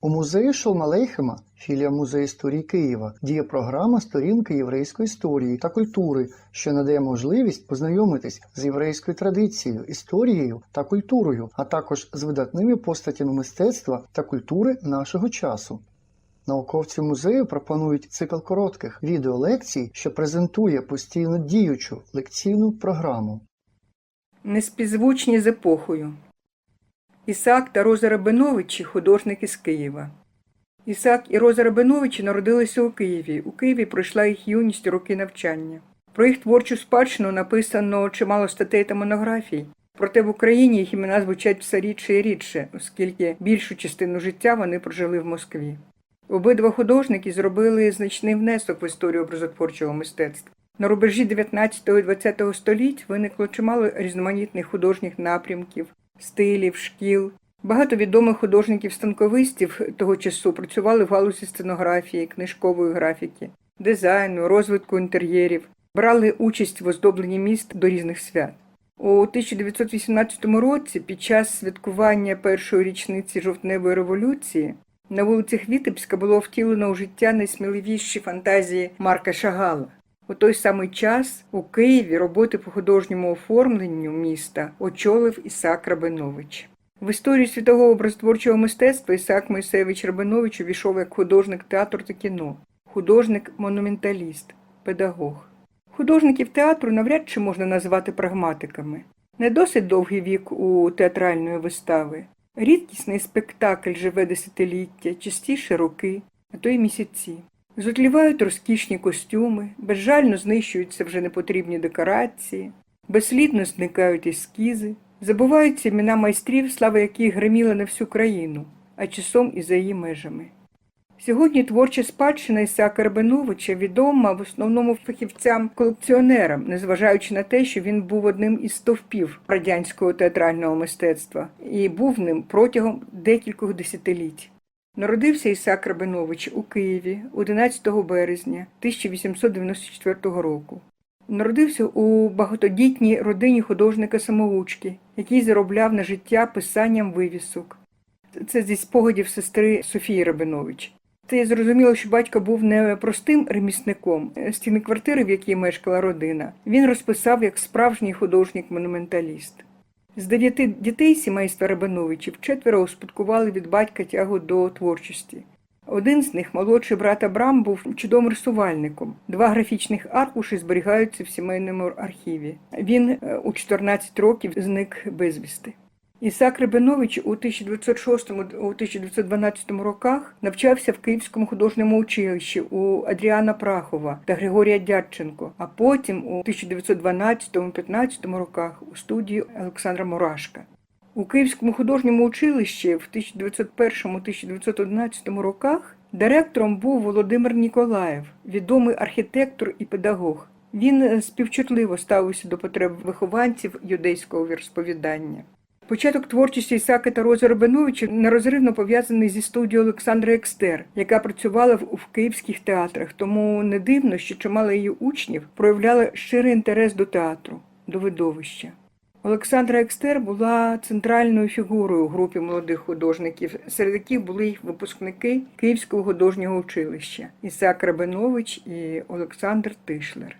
У музеї Шолмалейхема, філія музею історії Києва, діє програма Сторінки єврейської історії та культури, що надає можливість познайомитись з єврейською традицією, історією та культурою, а також з видатними постатями мистецтва та культури нашого часу. Науковці музею пропонують цикл коротких відеолекцій, що презентує постійно діючу лекційну програму. Неспівзвучні з епохою. Ісаак та Роза Рабиновичі – художники з Києва. Ісаак і Роза Рабиновичі народилися у Києві. У Києві пройшла їх юність роки навчання. Про їх творчу спадщину написано чимало статей та монографій. Проте в Україні їх імена звучать все рідше і рідше, оскільки більшу частину життя вони прожили в Москві. Обидва художники зробили значний внесок в історію образотворчого мистецтва. На рубежі 19 і 20 століть виникло чимало різноманітних художніх напрямків, стилів, шкіл. Багато відомих художників-станковистів того часу працювали в галузі сценографії, книжкової графіки, дизайну, розвитку інтер'єрів, брали участь в оздобленні міст до різних свят. У 1918 році, під час святкування першої річниці жовтневої революції, на вулицях Вітебська було втілено у життя найсміливіші фантазії Марка Шагала. У той самий час у Києві роботи по художньому оформленню міста очолив Ісаак Рабинович. В історію світового образотворчого мистецтва Ісаак Мойсевич Рабинович увійшов як художник театру та кіно, художник-монументаліст, педагог. Художників театру навряд чи можна назвати прагматиками. Не досить довгий вік у театральної вистави. Рідкісний спектакль живе десятиліття, частіше роки, а то й місяці. Зотлівають розкішні костюми, безжально знищуються вже непотрібні декорації, безслідно зникають ескізи, забуваються імена майстрів, слава яких гриміла на всю країну, а часом і за її межами. Сьогодні творча спадщина Ісаака Рабиновича відома в основному фахівцям-колекціонерам, незважаючи на те, що він був одним із стовпів радянського театрального мистецтва і був ним протягом декількох десятиліть. Народився Ісаак Рабинович у Києві 11 березня 1894 року. Народився у багатодітній родині художника-самоучки, який заробляв на життя писанням вивісок. Це зі спогадів сестри Софії Рабинович. Це зрозуміло, що батько був не простим ремісником. Стіни квартири, в якій мешкала родина, він розписав як справжній художник-монументаліст. З дев'яти дітей сімейства Рабиновичів четверо успадкували від батька тягу до творчості. Один з них, молодший брат Абрам, був чудовим рисувальником. Два графічних аркуші зберігаються в сімейному архіві. Він е, у 14 років зник безвісти. Ісак Рабинович у 1906-1912 роках навчався в Київському художньому училищі у Адріана Прахова та Григорія Дядченко, а потім у 1912-15 роках у студії Олександра Мурашка. У Київському художньому училищі в 1901-1911 роках директором був Володимир Ніколаєв, відомий архітектор і педагог. Він співчутливо ставився до потреб вихованців юдейського віросповідання. Початок творчості Ісака та Рози Рабиновича нерозривно пов'язаний зі студією Олександри Екстер, яка працювала в київських театрах, тому не дивно, що чимало її учнів проявляли щирий інтерес до театру, до видовища. Олександра Екстер була центральною фігурою у групі молодих художників, серед яких були їх випускники Київського художнього училища Ісак Рабинович і Олександр Тишлер.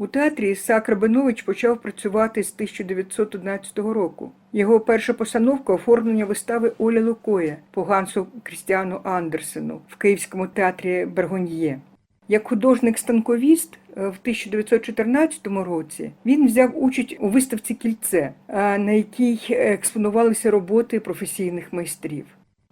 У театрі Ісаак Рабинович почав працювати з 1911 року. Його перша постановка оформлення вистави Оля Лукоя по Гансу Крістіану Андерсену в Київському театрі Бергоньє. Як художник-станковіст е, в 1914 році він взяв участь у виставці Кільце, е, на якій експонувалися роботи професійних майстрів.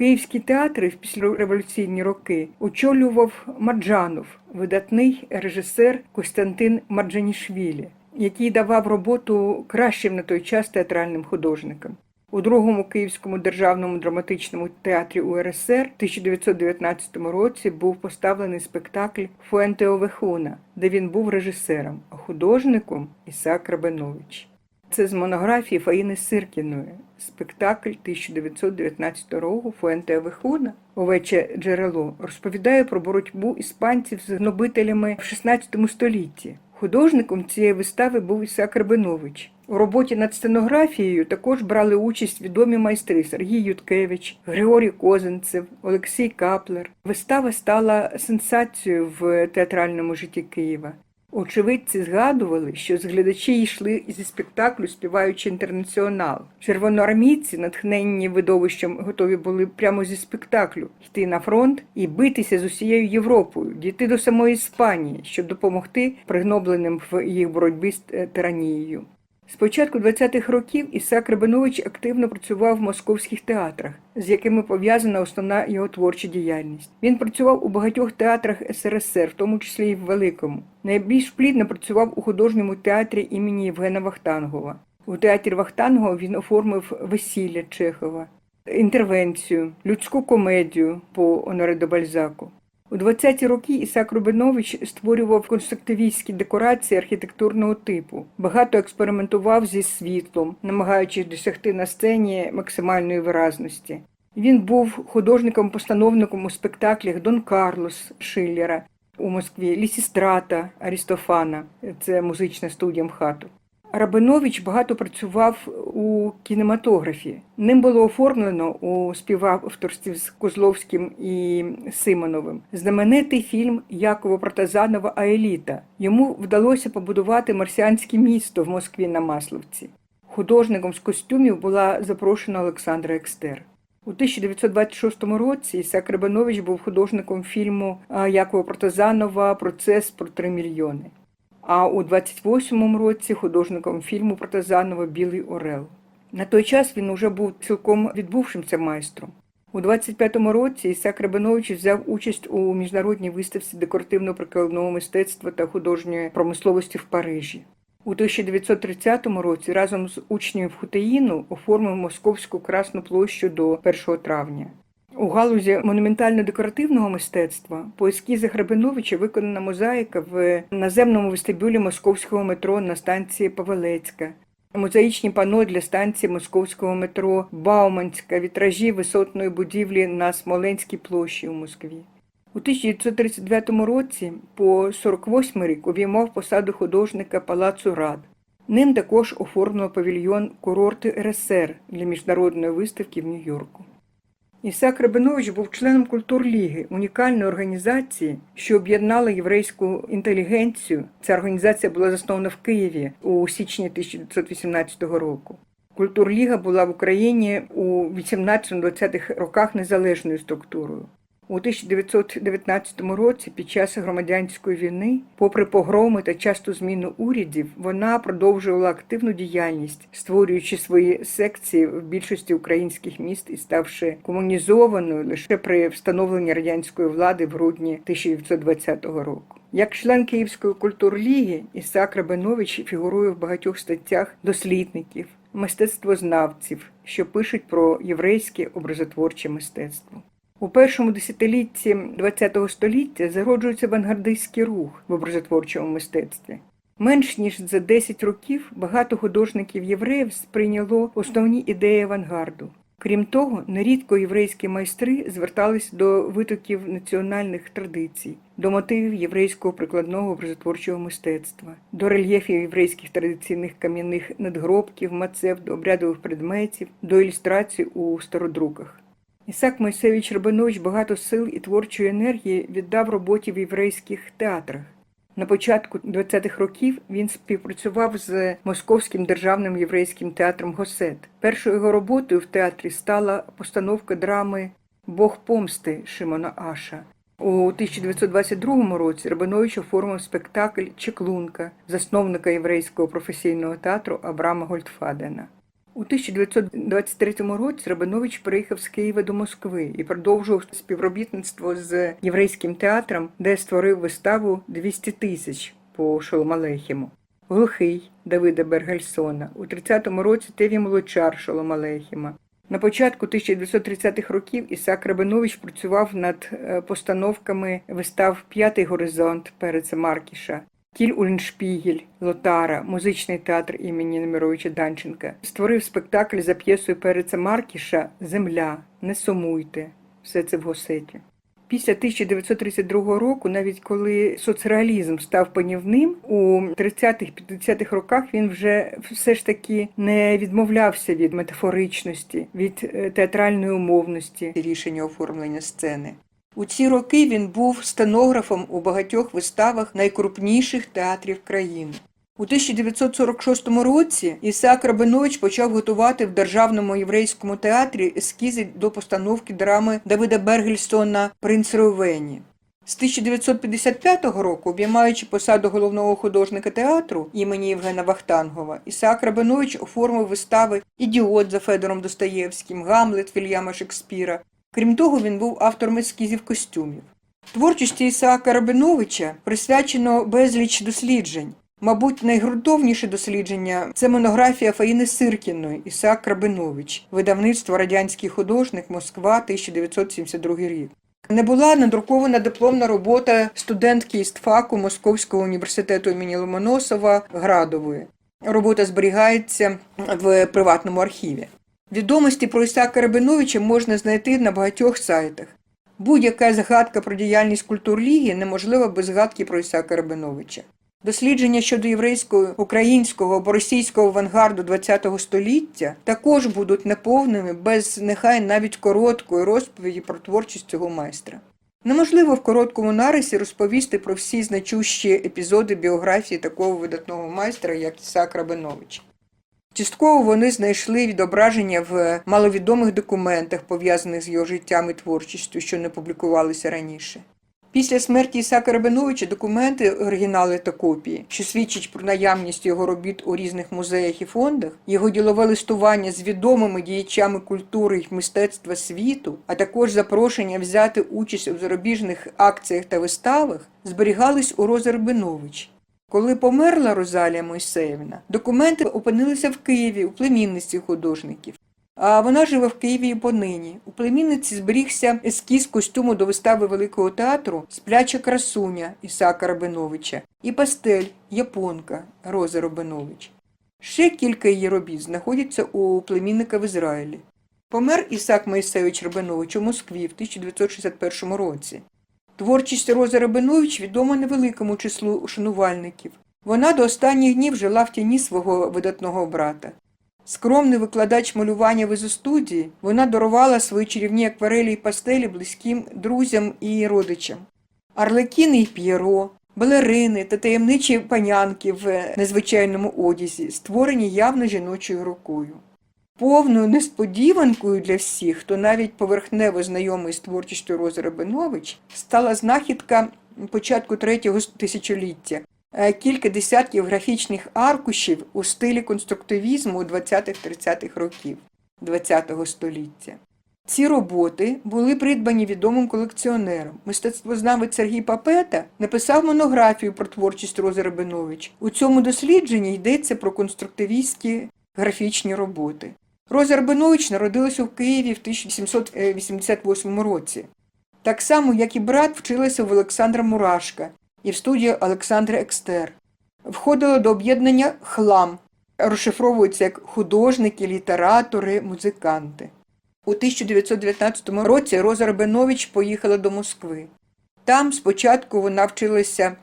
Київські театри в післяреволюційні роки очолював Марджанов, видатний режисер Костянтин Марджанішвілі, який давав роботу кращим на той час театральним художникам. У другому Київському державному драматичному театрі УРСР в 1919 році був поставлений спектакль Фуенте Овехуна, де він був режисером, а художником Ісаак Рабинович. Це з монографії Фаїни Сиркіної, спектакль 1919 року Фуенте Овехуна Овече джерело розповідає про боротьбу іспанців з гнобителями в 16 столітті. Художником цієї вистави був Ісак Рабинович. У роботі над сценографією також брали участь відомі майстри Сергій Юткевич, Григорій Козинцев, Олексій Каплер. Вистава стала сенсацією в театральному житті Києва. Очевидці згадували, що з глядачі йшли зі спектаклю співаючи інтернаціонал. Червоноармійці, натхненні видовищем, готові були прямо зі спектаклю йти на фронт і битися з усією Європою, дійти до самої Іспанії, щоб допомогти пригнобленим в їх боротьбі з е, тиранією. З початку 20-х років Ісак Рабинович активно працював в московських театрах, з якими пов'язана основна його творча діяльність. Він працював у багатьох театрах СРСР, в тому числі і в Великому. Найбільш плідно працював у художньому театрі імені Євгена Вахтангова. У театрі Вахтангова він оформив весілля Чехова, інтервенцію, людську комедію по Оноре де Бальзаку. У 20-ті роки Ісак Рубинович створював конструктивістські декорації архітектурного типу, багато експериментував зі світлом, намагаючись досягти на сцені максимальної виразності. Він був художником-постановником у спектаклях Дон Карлос Шиллера у Москві, Лісістрата Арістофана, це музична студія МХАТу. Рабинович багато працював у кінематографі. Ним було оформлено у співавторстві з Козловським і Симоновим знаменитий фільм Якова Протазанова Аеліта. Йому вдалося побудувати марсіанське місто в Москві на Масловці. Художником з костюмів була запрошена Олександра Екстер. У 1926 році Ісак Рабинович був художником фільму Якова Протазанова Процес про три мільйони. А у 28-му році художником фільму Протазанова Білий Орел. На той час він уже був цілком відбувшимся майстром. У 25-му році Ісак Рабинович взяв участь у міжнародній виставці декоративно-прикладного мистецтва та художньої промисловості в Парижі. У 1930 році разом з учнів Хутеїну оформив Московську Красну площу до 1 травня. У галузі монументально-декоративного мистецтва по ескізах Рабиновича виконана мозаїка в наземному вестибюлі московського метро на станції Павелецька, мозаїчні пано для станції московського метро Бауманська, вітражі висотної будівлі на Смоленській площі у Москві. У 1939 році по 48 рік увіймав посаду художника Палацу Рад. Ним також оформлено павільйон курорти РСР для міжнародної виставки в Нью-Йорку. Ісак Рабинович був членом культурліги, унікальної організації, що об'єднала єврейську інтелігенцію. Ця організація була заснована в Києві у січні 1918 року. Культурліга була в Україні у 18-20-х роках незалежною структурою. У 1919 році, під час громадянської війни, попри погроми та часту зміну урядів, вона продовжувала активну діяльність, створюючи свої секції в більшості українських міст і ставши комунізованою лише при встановленні радянської влади в грудні 1920 року. Як член Київської культурліги, Ісак Рабинович фігурує в багатьох статтях дослідників, мистецтвознавців, що пишуть про єврейське образотворче мистецтво. У першому десятилітті ХХ століття зароджується авангардистський рух в образотворчому мистецтві. Менш ніж за 10 років багато художників євреїв сприйняло основні ідеї авангарду. Крім того, нерідко єврейські майстри звертались до витоків національних традицій, до мотивів єврейського прикладного образотворчого мистецтва, до рельєфів єврейських традиційних кам'яних надгробків, мацев, до обрядових предметів, до ілюстрацій у стародруках. Ісак Мойсевич Рабинович багато сил і творчої енергії віддав роботі в єврейських театрах. На початку 20-х років він співпрацював з Московським державним єврейським театром Госет. Першою його роботою в театрі стала постановка драми Бог помсти Шимона Аша. У 1922 році Рабинович оформив спектакль Чеклунка, засновника єврейського професійного театру Абрама Гольдфадена. У 1923 році Рабинович приїхав з Києва до Москви і продовжував співробітництво з єврейським театром, де створив виставу «200 тисяч по Шоломалехіму. Глухий Давида Бергельсона у 30-му році Теві Молочар Шоломалехіма. На початку 1930-х років Ісак Рабинович працював над е, постановками вистав П'ятий горизонт Переца Маркіша, Тіль Ульншпігель, Лотара, музичний театр імені Немировича Данченка, створив спектакль за п'єсою Переца Маркіша Земля. Не сумуйте. Все це в Госеті. Після 1932 року, навіть коли соцреалізм став панівним, у 30-50-х роках він вже все ж таки не відмовлявся від метафоричності, від е, театральної умовності рішення оформлення сцени. У ці роки він був стенографом у багатьох виставах найкрупніших театрів країни. У 1946 році Ісаак Рабинович почав готувати в Державному єврейському театрі ескізи до постановки драми Давида Бергельсона Принц Ревені. З 1955 року, обіймаючи посаду головного художника театру імені Євгена Вахтангова, Ісаак Рабинович оформив вистави Ідіот за Федором Достоєвським, Гамлет Вільяма Шекспіра. Крім того, він був автором ескізів костюмів. Творчості Ісаака Рабиновича присвячено безліч досліджень. Мабуть, найґрунтовніше дослідження це монографія Фаїни Сиркіної Ісаак Рабинович, видавництво Радянський художник Москва, 1972 рік. Не була надрукована дипломна робота студентки істфаку Московського університету імені Ломоносова Градової. Робота зберігається в приватному архіві. Відомості про Ісака Рабиновича можна знайти на багатьох сайтах. Будь-яка згадка про діяльність культурліги неможлива без згадки про Ісака Рабиновича. Дослідження щодо єврейського, українського або російського авангарду ХХ століття також будуть неповними без нехай навіть короткої розповіді про творчість цього майстра. Неможливо в короткому нарисі розповісти про всі значущі епізоди біографії такого видатного майстра, як Ісаак Рабинович. Частково вони знайшли відображення в маловідомих документах, пов'язаних з його життям і творчістю, що не публікувалися раніше. Після смерті Ісака Рабиновича документи, оригінали та копії, що свідчать про наявність його робіт у різних музеях і фондах, його ділове листування з відомими діячами культури й мистецтва світу, а також запрошення взяти участь у зарубіжних акціях та виставах, зберігались у Розі Рабинович. Коли померла Розалія Мойсеївна, документи опинилися в Києві у племінниці художників. А вона живе в Києві і понині. У племінниці зберігся ескіз костюму до вистави Великого театру Спляча красуня Ісака Рабиновича і пастель Японка Рози Рабинович. Ще кілька її робіт знаходяться у племінника в Ізраїлі. Помер Ісак Моїсевич Рабинович у Москві в 1961 році. Творчість Рози Рабинович відома невеликому числу шанувальників. Вона до останніх днів жила в тіні свого видатного брата. Скромний викладач малювання в ізостудії, вона дарувала свої чарівні акварелі і пастелі близьким друзям і родичам. Арлекіни і П'єро, балерини та таємничі панянки в незвичайному одязі, створені явно жіночою рукою. Повною несподіванкою для всіх, хто навіть поверхнево знайомий з творчістю Рози Рабинович, стала знахідка початку третього тисячоліття е, кілька десятків графічних аркушів у стилі конструктивізму 20-30-х років ХХ століття. Ці роботи були придбані відомим колекціонером. Мистецтвознавець Сергій Папета написав монографію про творчість Рози Рабинович. У цьому дослідженні йдеться про конструктивістські графічні роботи. Роза Рабинович народилася в Києві в 1788 році. Так само, як і брат, вчилася в Олександра Мурашка і в студії Олександра Екстер. Входила до об'єднання Хлам, розшифровується як художники, літератори, музиканти. У 1919 році Роза Рабинович поїхала до Москви. Там спочатку вона вчилася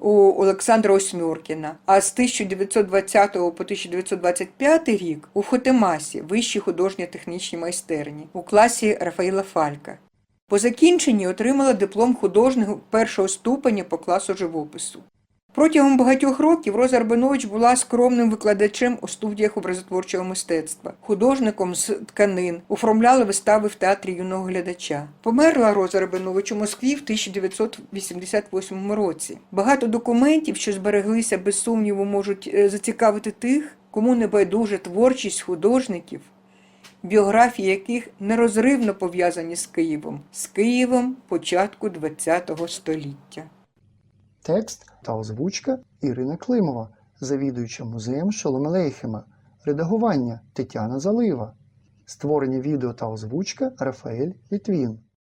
у Олександра Осьмюркіна. а з 1920 по 1925 рік у Хотемасі, вищій художньо-технічній майстерні, у класі Рафаїла Фалька. По закінченні отримала диплом художнього першого ступеня по класу живопису. Протягом багатьох років Роза Арбинович була скромним викладачем у студіях образотворчого мистецтва, художником з тканин, оформляла вистави в театрі юного глядача. Померла Роза Рабинович у Москві в 1988 році. Багато документів, що збереглися без сумніву, можуть е, зацікавити тих, кому не байдуже творчість художників, біографії яких нерозривно пов'язані з Києвом, з Києвом початку ХХ століття. Текст та озвучка Ірина Климова, завідуюча музеєм Шоломелейхема, редагування Тетяна Залива, створення відео та озвучка Рафаель Літвін.